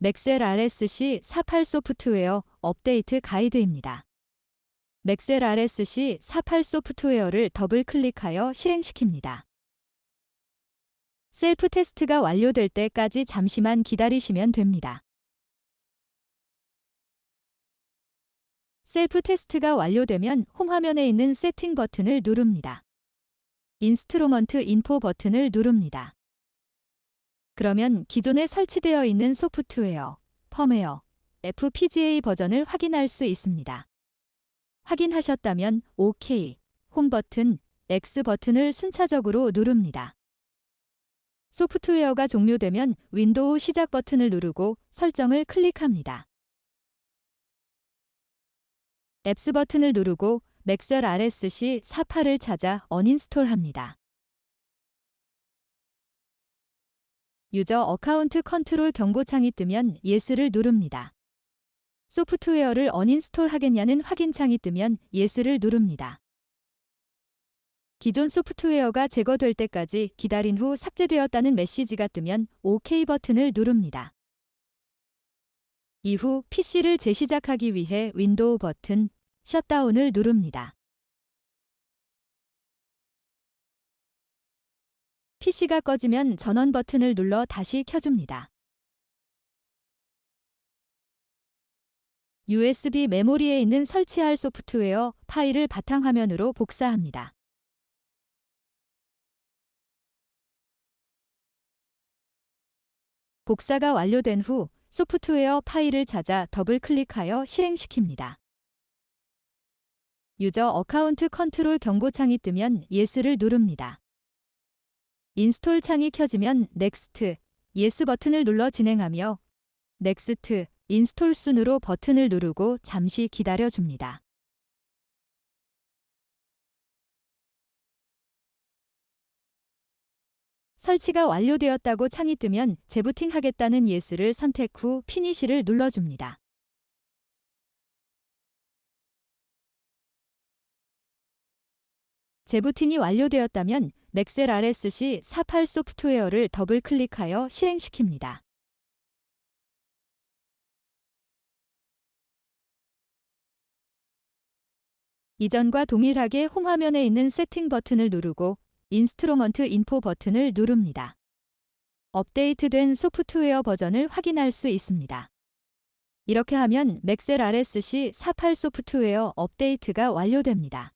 맥셀 RSC 48 소프트웨어 업데이트 가이드입니다. 맥셀 RSC 48 소프트웨어를 더블 클릭하여 실행시킵니다. 셀프 테스트가 완료될 때까지 잠시만 기다리시면 됩니다. 셀프 테스트가 완료되면 홈 화면에 있는 세팅 버튼을 누릅니다. 인스트루먼트 인포 버튼을 누릅니다. 그러면 기존에 설치되어 있는 소프트웨어, 펌웨어, FPGA 버전을 확인할 수 있습니다. 확인하셨다면 OK, 홈 버튼, X 버튼을 순차적으로 누릅니다. 소프트웨어가 종료되면 윈도우 시작 버튼을 누르고 설정을 클릭합니다. 앱스 버튼을 누르고 맥셀 RSC 48을 찾아 어인스톨합니다. 유저 어카운트 컨트롤 경고창이 뜨면 예스를 누릅니다. 소프트웨어를 어인스톨 하겠냐는 확인창이 뜨면 예스를 누릅니다. 기존 소프트웨어가 제거될 때까지 기다린 후 삭제되었다는 메시지가 뜨면 OK 버튼을 누릅니다. 이후 PC를 재시작하기 위해 윈도우 버튼, 셧다운을 누릅니다. PC가 꺼지면 전원 버튼을 눌러 다시 켜줍니다. USB 메모리에 있는 설치할 소프트웨어 파일을 바탕화면으로 복사합니다. 복사가 완료된 후 소프트웨어 파일을 찾아 더블 클릭하여 실행시킵니다. 유저 어카운트 컨트롤 경고창이 뜨면 예스를 누릅니다. 인스톨 창이 켜지면 넥스트, 예스 버튼을 눌러 진행하며 넥스트, 인스톨 순으로 버튼을 누르고 잠시 기다려 줍니다. 설치가 완료되었다고 창이 뜨면 재부팅 하겠다는 예스를 선택 후 피니시를 눌러줍니다. 재부팅이 완료되었다면 맥셀 RSC 48 소프트웨어를 더블 클릭하여 실행시킵니다. 이전과 동일하게 홈 화면에 있는 세팅 버튼을 누르고 인스트루먼트 인포 버튼을 누릅니다. 업데이트된 소프트웨어 버전을 확인할 수 있습니다. 이렇게 하면 맥셀 RSC 48 소프트웨어 업데이트가 완료됩니다.